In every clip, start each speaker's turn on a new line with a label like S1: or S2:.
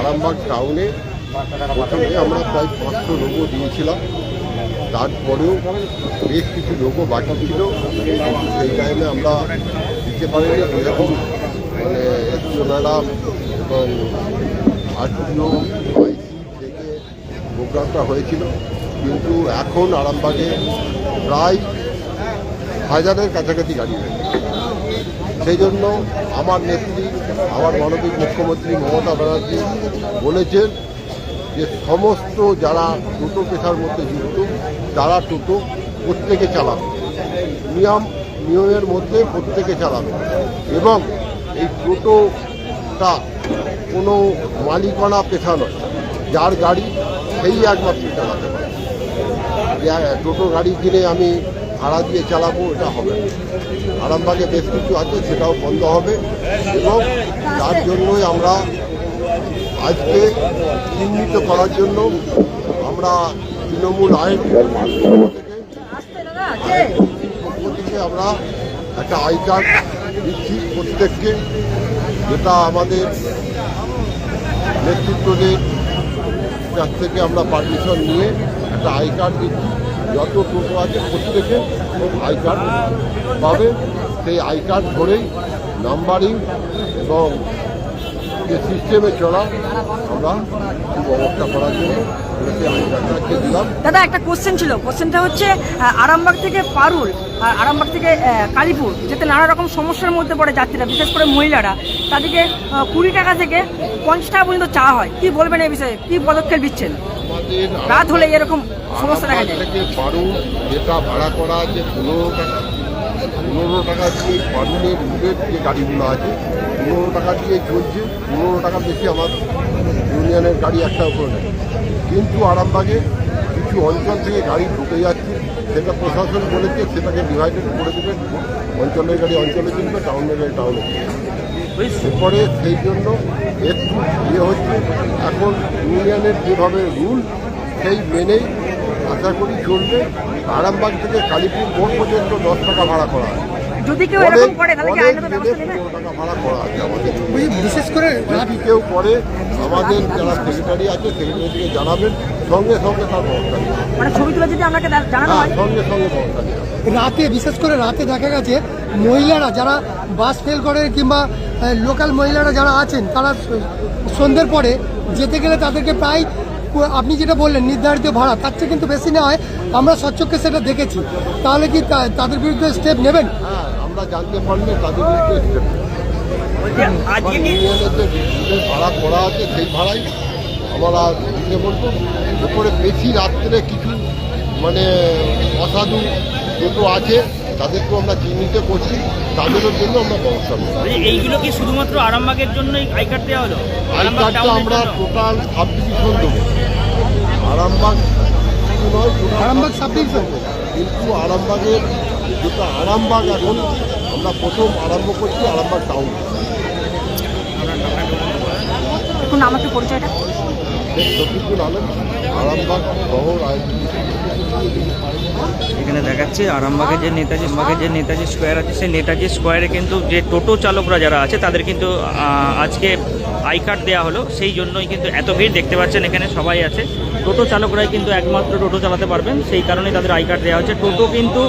S1: আরামবাগ টাউনে প্রথমে আমরা প্রায় পাঁচশো লোগো দিয়েছিলাম। তারপরেও বেশ কিছু লোগো বাকি ছিল। সেই টাইমে আমরা দিতে পারিনি। এরকম মানে এসপিওনারা এবং আরটিও আইসি থেকে প্রোগ্রামটা হয়েছিল। কিন্তু এখন আরামবাগে প্রায় হাজারের কাছাকাছি গাড়ি হয়েছে সেই জন্য আমার নেত্রী, আমার মানবিক মুখ্যমন্ত্রী মমতা ব্যানার্জি বলেছেন যে সমস্ত যারা টোটো পেশার মধ্যে যুক্ত তারা টোটো প্রত্যেকে চালাবে। নিয়ম, নিয়মের মধ্যে প্রত্যেকে চালাবে। এবং এই টোটোটা কোনো মালিকানা পেশা নয়, যার গাড়ি সেই একমাত্র চালাতে পারে। টোটো গাড়ি কিনে আমি ভাড়া দিয়ে চালাবো, এটা হবে না। আরামবাগে বেশ কিছু আছে, সেটাও বন্ধ হবে। এবং তার জন্যই আমরা আজকে চিহ্নিত করার জন্য আমরা তৃণমূল আইন থেকে আমরা একটা আই কার্ড দিচ্ছি প্রত্যেককে, যেটা আমাদের নেতৃত্বদের কাছ থেকে আমরা পারমিশন নিয়ে একটা আই কার্ড দিচ্ছি। যত টোটো আছে প্রত্যেকে আই কার্ড পাবে। সেই আই কার্ড ধরেই নাম্বারিং এবং যে সিস্টেমে চলা আমরা ব্যবস্থা করার জন্য
S2: দাদা একটা কোশ্চেন ছিল। কোশ্চেনটা হচ্ছে আরামবাগ থেকে পারুল আর আরামবাগ থেকে কালীপুর যেতে নানা রকম সমস্যার মধ্যে পড়ে যাত্রীরা বিশেষ করে মহিলারা। তাদেরকে কুড়ি টাকা থেকে পঞ্চাশ টাকা পর্যন্ত চাওয়া হয়। কি বলবেন এই বিষয়ে? কি পদক্ষেপ দিচ্ছেন রাত হলে এরকম সমস্যা দেখা যায়
S1: থেকে পারুল যেটা ভাড়া করা আছে, পনেরো টাকা পনেরো টাকা দিয়ে পারুলের রুটের যে গাড়িগুলো আছে, পনেরো টাকা দিয়ে চলছে, পনেরো টাকা বেশি আমার ইউনিয়নের গাড়ি একটা উপরে নেই কিন্তু আরামবাগে কিছু অঞ্চল থেকে গাড়ি ঢুকে যাচ্ছে, সেটা প্রশাসন বলেছে, সেটাকে ডিভাইডেড করে দেবে। অঞ্চলের গাড়ি অঞ্চলে চলবে টাউনের গাড়ি টাউনে এরপরে সেই জন্য একটু ইয়ে হচ্ছে, এখন ইউনিয়নের যেভাবে রুল সেই মেনেই আশা করি চলবে। আরামবাগ থেকে কালীপুর বোর্ড পর্যন্ত দশ টাকা ভাড়া করা হয়
S2: যদি কেউ এরকম করে তাহলে কি আইনত ব্যবস্থা নেবে?
S1: টাকা ভাড়া করা আছে আমাদের।
S3: বিশেষ করে
S1: যদি কেউ করে আমাদের যারা সেক্রেটারি আছে সেক্রেটারিকে জানাবেন সঙ্গে সঙ্গে তার ব্যবস্থা
S2: মানে ছবি তুলে যদি আপনাকে জানানো
S1: হ্যাঁ সঙ্গে সঙ্গে ব্যবস্থা
S3: রাতে বিশেষ করে রাতে দেখা গেছে মহিলারা যারা বাস ফেল করে কিংবা লোকাল মহিলারা যারা আছেন তারা সন্ধ্যের পরে যেতে গেলে তাদেরকে প্রায় আপনি যেটা বললেন নির্ধারিত ভাড়া তার চেয়ে কিন্তু বেশি নেওয়া হয় আমরা স্বচ্ছকে সেটা দেখেছি। তাহলে কি তা- তাদের বিরুদ্ধে স্টেপ নেবেন?
S1: হ্যাঁ আমরা জানতে পারলে তাদের বিরুদ্ধে ভাড়া করা আছে সেই ভাড়াই আমরা দিতে বলব। উপরে বেশি রাত্রে কিছু মানে অসাধু টোটো আছে তাদেরকেও আমরা চিহ্নিত করছি তাদেরও জন্য আমরা ব্যবস্থা নেব।
S4: এইগুলো কি শুধুমাত্র আরামবাগের জন্যই আই কার্ড দেওয়া হলো?
S1: আই
S4: আরামবাগ
S1: কার্ডটা আমরা? টোটাল সাব ডিভিশন দেবো। Arambagh
S3: Arambagh subdivision?
S1: কিন্তু আরামবাগের যেটা আরামবাগ এখন আমরা প্রথম আরম্ভ করছি আরামবাগ টাউন
S2: এখন আমাকে পরিচয়টা।
S1: শফিকুল আলম আরামবাগ শহর আয়োজিত
S5: এখানে দেখাচ্ছি আরামবাগের যে নেতাজি বাগের যে নেতাজি স্কোয়ার আছে, সেই নেতাজি স্কোয়ারে কিন্তু যে টোটো চালকরা যারা আছে, তাদের কিন্তু আজকে আই কার্ড দেওয়া হলো। সেই জন্যই কিন্তু এত ভিড় দেখতে পাচ্ছেন এখানে সবাই আছে। টোটো চালকরাই কিন্তু একমাত্র টোটো চালাতে পারবেন। সেই কারণেই তাদের আই কার্ড দেওয়া হচ্ছে। টোটো কিন্তু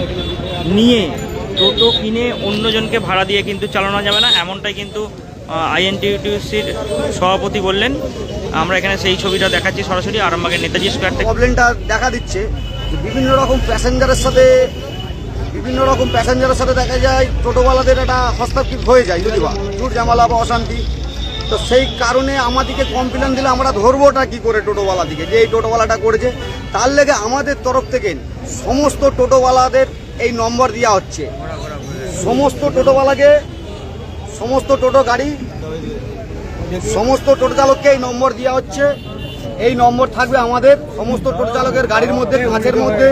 S5: নিয়ে, টোটো কিনে অন্যজনকে ভাড়া দিয়ে কিন্তু চালানো যাবে না। এমনটাই কিন্তু আইএনটিউটিউসির সভাপতি বললেন। আমরা এখানে সেই ছবিটা দেখাচ্ছি সরাসরি। আরামবাগের নেতাজি স্কোয়ার থেকে
S6: প্রবলেমটা দেখা দিচ্ছে। বিভিন্ন রকম প্যাসেঞ্জারের সাথে, বিভিন্ন রকম প্যাসেঞ্জারের সাথে দেখা যায়, টোটোওয়ালাদের একটা হস্তক্ষেপ হয়ে যায় যদি বা জুট জামালা বা অশান্তি। তো সেই কারণে আমাদেরকে কমপ্লেন দিলে আমরা ধরবোটা কি করে টোটোওয়ালা দিকে যে এই টোটোওয়ালাটা করেছে, তার লেগে আমাদের তরফ থেকে সমস্ত টোটোওয়ালাদের এই নম্বর দেওয়া হচ্ছে। সমস্ত টোটোওয়ালাকে, সমস্ত টোটো গাড়ি, সমস্ত টোটো চালককে এই নম্বর দেওয়া হচ্ছে। এই নম্বর থাকবে আমাদের। সমস্ত টোটো চালকের গাড়ির মধ্যে, কাঁচের মধ্যে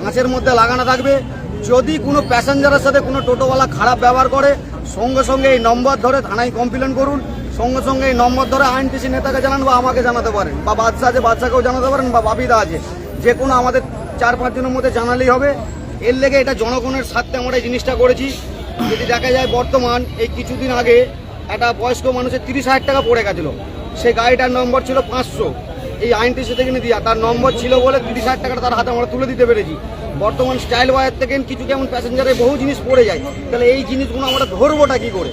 S6: কাঁচের মধ্যে লাগানো থাকবে। যদি কোনো প্যাসেঞ্জারের সাথে কোনো টোটোওয়ালা খারাপ ব্যবহার করে, সঙ্গে সঙ্গে এই নম্বর ধরে থানায় কমপ্লেন করুন। সঙ্গে সঙ্গে এই নম্বর ধরে আইনটিসি নেতাকে জানান বা আমাকে জানাতে পারেন বা বাচ্চা আছে বাচ্চাকেও জানাতে পারেন বা বাপিদা আছে। যে কোনো আমাদের চার পাঁচ দিনের মধ্যে জানালেই হবে। এর লেগে এটা জনগণের স্বার্থে আমরা এই জিনিসটা করেছি। যদি দেখা যায় বর্তমান, এই কিছুদিন আগে একটা বয়স্ক মানুষের তিরিশ হাজার টাকা পড়ে গেছিল। সেই গাড়িটার নম্বর ছিল পাঁচশো। এই আইনটিসি থেকে নিয়ে দিয়া, তার নম্বর ছিল বলে তিরিশ হাজার টাকাটা তার হাতে আমরা তুলে দিতে পেরেছি। বর্তমান স্টাইল ওয়ার থেকে কিছু কেমন প্যাসেঞ্জারে বহু জিনিস পড়ে যায়। তাহলে এই জিনিসগুলো আমরা ধরবোটা কি করে?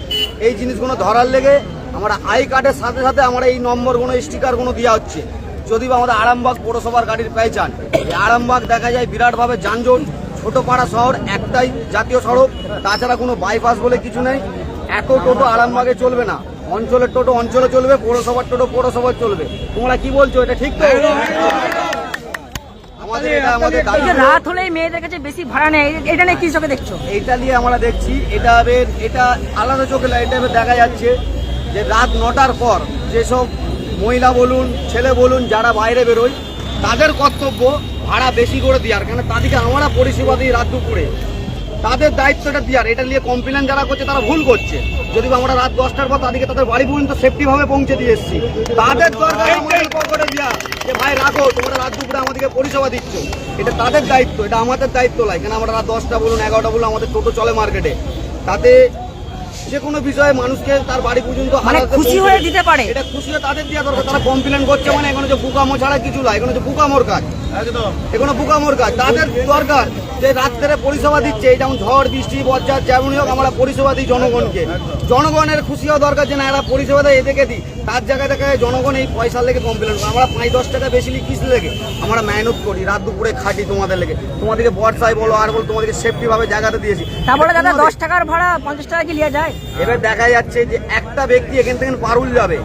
S6: এই জিনিসগুলো ধরার লেগে আমরা আই কার্ডের সাথে সাথে আমরা এই নম্বরগুলো স্টিকারগুলো দেওয়া হচ্ছে। যদি বা আমাদের আরামবাগ পৌরসভার গাড়ির পেয়েচান এই আরামবাগ দেখা যায় বিরাটভাবে যানজট ছোট পাড়া শহর একটাই জাতীয় সড়ক। তাছাড়া কোনো বাইপাস বলে কিছু নেই। এত টোটো আরামবাগে চলবে না। অঞ্চলের টোটো অঞ্চলে চলবে পৌরসভার টোটো পৌরসভায় চলবে। তোমরা কি বলছো এটা ঠিক তো? আমাদের আমাদের
S2: এই রাত হলেই মেয়েদের কাছে বেশি ভাড়া নেয় এটা নিয়ে কি চোখে দেখছ?
S6: এইটা নিয়ে আমরা দেখছি এটা এবার এটা আলাদা চোখে এটা দেখা যাচ্ছে যে রাত নটার পর যেসব মহিলা বলুন ছেলে বলুন যারা বাইরে বেরোয় তাদের কর্তব্য ভাড়া বেশি করে দেওয়ার। কেন? তাদেরকে আমরা পরিষেবা দিই রাত দুপুরে। তাদের দায়িত্বটা দেওয়ার এটা নিয়ে কমপ্লেন যারা করছে তারা ভুল করছে। যদি বা আমরা রাত দশটার পর তাদেরকে তাদের বাড়ি পর্যন্ত সেফটি ভাবে পৌঁছে দিয়ে এসেছি। তাদের দরকার আমাদের পকেটে দেওয়া যে ভাই রাখো তোমরা রাত দুপুরে আমাদেরকে পরিষেবা দিচ্ছ। এটা তাদের দায়িত্ব এটা আমাদের দায়িত্ব নয় কেন আমরা রাত দশটা বলুন এগারোটা বলুন আমাদের টোটো চলে মার্কেটে তাতে যে কোনো বিষয়ে মানুষকে তার বাড়ি পর্যন্ত
S2: মানে খুশি হয়ে দিতে পারে।
S6: এটা খুশি হয়ে তাদের দেওয়া দরকার। তারা কমপ্লেন করছে মানে এখানে যে বুকামো ছাড়া কিছু নয় এখানে যে বুকামোর কাজ। এখানে বুকামোর কাজ। তাদের দরকার যে রাত্রে পরিষেবা দিচ্ছে এই যেমন ঝড় বৃষ্টি বজ্জার যেমনই হোক আমরা পরিষেবা দিই জনগণকে। জনগণের খুশি হওয়া দরকার যে না এরা পরিষেবা দেয় এদেরকে দিই। তার জায়গায় দেখা যায় জনগণ এই পয়সার লেগে কমপ্লেন করে আমরা পাঁচ দশ টাকা বেশি নিই কিস লেগে? আমরা মেহনত করি রাত দুপুরে খাটি তোমাদের লেগে। তোমাদেরকে বর্ষায় বলো আর বলো তোমাদেরকে সেফটি ভাবে জায়গাতে দিয়েছি।
S2: তারপরে দাদা দশ টাকার ভাড়া পঞ্চাশ টাকা কি লিয়া যায়?
S6: এবার দেখা যাচ্ছে যে একটা ব্যক্তি এখান থেকে পারুল যাবে।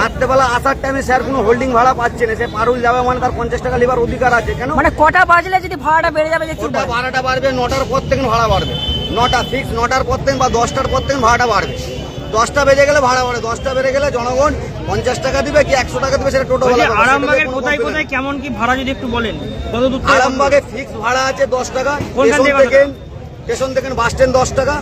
S6: রাত্রেবেলা আসার টাইমে স্যার কোনো হোল্ডিং ভাড়া পাচ্ছে না। সে পারুল যাবে মানে তার পঞ্চাশ টাকা লিবার অধিকার আছে। কেন?
S2: মানে কটা বাজলে যদি ভাড়াটা বেড়ে যাবে
S6: ওটা
S2: বলে?
S6: বাড়বে নটার পর থেকে ভাড়া বাড়বে। নটা ফিক্স নটার পর থেকে বা দশটার পর থেকে ভাড়াটা বাড়বে। দশটা বেজে গেলে ভাড়া বাড়ে দশটা বেড়ে গেলে জনগণ পঞ্চাশ টাকা দিবে কি একশো টাকা দিবে সেটা টোটো
S4: আরামবাগের কোথায় কোথায় কেমন কি ভাড়া যদি একটু বলেন? কত দূর?
S6: আরামবাগে ফিক্স ভাড়া আছে দশ টাকা। স্টেশন
S4: থেকে
S6: স্টেশন থেকে বাস স্ট্যান্ড দশ টাকা।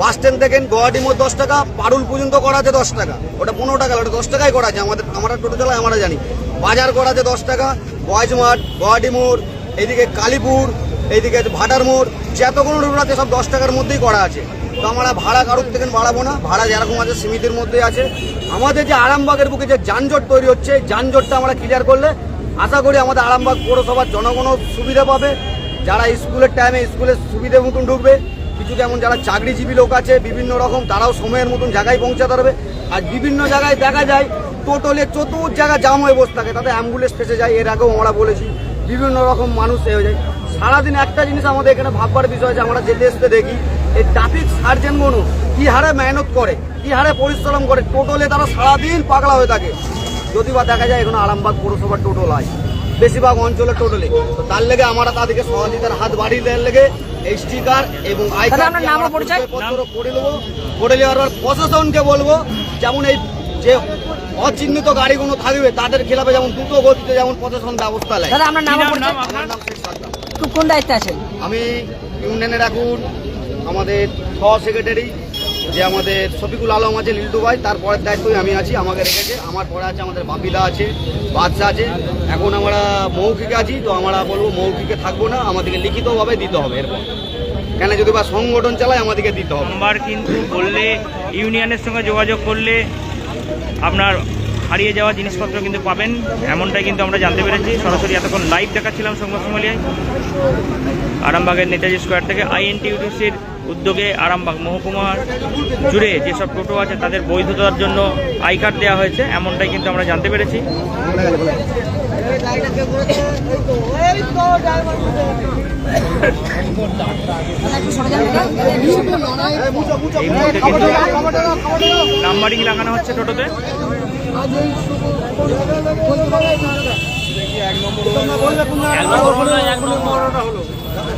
S6: বাস স্ট্যান্ড থেকে গুয়াহাটি মোড় দশ টাকা, পারুল পর্যন্ত করা আছে দশ টাকা। ওটা পনেরো টাকা, ওটা দশ টাকাই করা আছে আমাদের, আমরা টোটো চালাই আমরা জানি। বাজার করা আছে দশ টাকা, বয়েজ মাঠ গুয়াহাটি মোড় এইদিকে কালীপুর এইদিকে ভাটার মোড় যতগুলো রুট আছে, সব দশ টাকার মধ্যেই করা আছে। তো আমরা ভাড়া কারোর থেকে বাড়াবো না, ভাড়া যেরকম আছে, সীমিতের মধ্যেই আছে। আমাদের যে আরামবাগের বুকে যে যানজট তৈরি হচ্ছে যানজটটা আমরা ক্লিয়ার করলে আশা করি আমাদের আরামবাগ পৌরসভার জনগণও সুবিধা পাবে। যারা স্কুলের টাইমে স্কুলের সুবিধে মতন ঢুকবে কিছু যেমন যারা চাকরিজীবী লোক আছে, বিভিন্ন রকম, তারাও সময়ের মতন জায়গায় পৌঁছাতে পারবে। আর বিভিন্ন জায়গায় দেখা যায়, টোটোলে চতুর জায়গা জাম হয়ে বসে থাকে, তাতে অ্যাম্বুলেন্স ফেসে যায়, এর আগেও আমরা বলেছি, বিভিন্ন রকম মানুষ হয়ে যায়। সারাদিন একটা জিনিস আমাদের এখানে ভাববার বিষয় আছে, আমরা যেতে আসতে দেখি, এই ট্রাফিক সার্জেন মনু কি হারে মেহনত করে, কি হারে পরিশ্রম করে, টোটোলে তারা সারাদিন পাগলা হয়ে থাকে। যদি বা দেখা যায় এখন আরামবাগ পৌরসভার টোটো লাই বেশিরভাগ অঞ্চলে টোটালি তো তার লেগে আমরা তাদেরকে সহযোগিতার হাত বাড়িয়ে দেওয়ার লেগে এই স্টিকার এবং আই? করে নেব। করে নেওয়ার পর প্রশাসনকে বলব যেমন এই যে অচিহ্নিত গাড়িগুলো থাকবে তাদের খেলাফে যেমন দ্রুত গতিতে যেমন প্রশাসন ব্যবস্থা নেয়? আমার নাম
S2: কোন দায়িত্বে আছেন?
S6: আমি ইউনিয়নের এখন আমাদের সহ সেক্রেটারি যে আমাদের শফিকুল আলম আছে লিল্টু ভাই তারপরের দায়িত্বই আমি আছি, আমাকে রেখেছে। আমার পরে আছে আমাদের বাপিদা আছে বাদশা আছে। এখন আমরা মৌখিকে আছি, তো আমরা বলব মৌখিকে থাকব না, আমাদেরকে লিখিতভাবে দিতে হবে এরপর। কেন যদি বা সংগঠন চালায়, আমাদেরকে দিতে হবে।
S5: নাম্বার কিন্তু বললে, ইউনিয়নের সঙ্গে যোগাযোগ করলে আপনার হারিয়ে যাওয়া জিনিসপত্র কিন্তু পাবেন, এমনটাই কিন্তু আমরা জানতে পেরেছি। সরাসরি এতক্ষণ লাইভ দেখাচ্ছিলাম সংবাদ সম্মেলিয়ায় আরামবাগের নেতাজি স্কোয়ার থেকে আইএনটিউটিসির উদ্যোগে আরামবাগ মহকুমার জুড়ে যেসব টোটো আছে, তাদের বৈধতার জন্য আই কার্ড দেওয়া হয়েছে, এমনটাই কিন্তু আমরা জানতে পেরেছি। এই মুহূর্তে কিন্তু নাম্বারিং লাগানো হচ্ছে টোটোতে।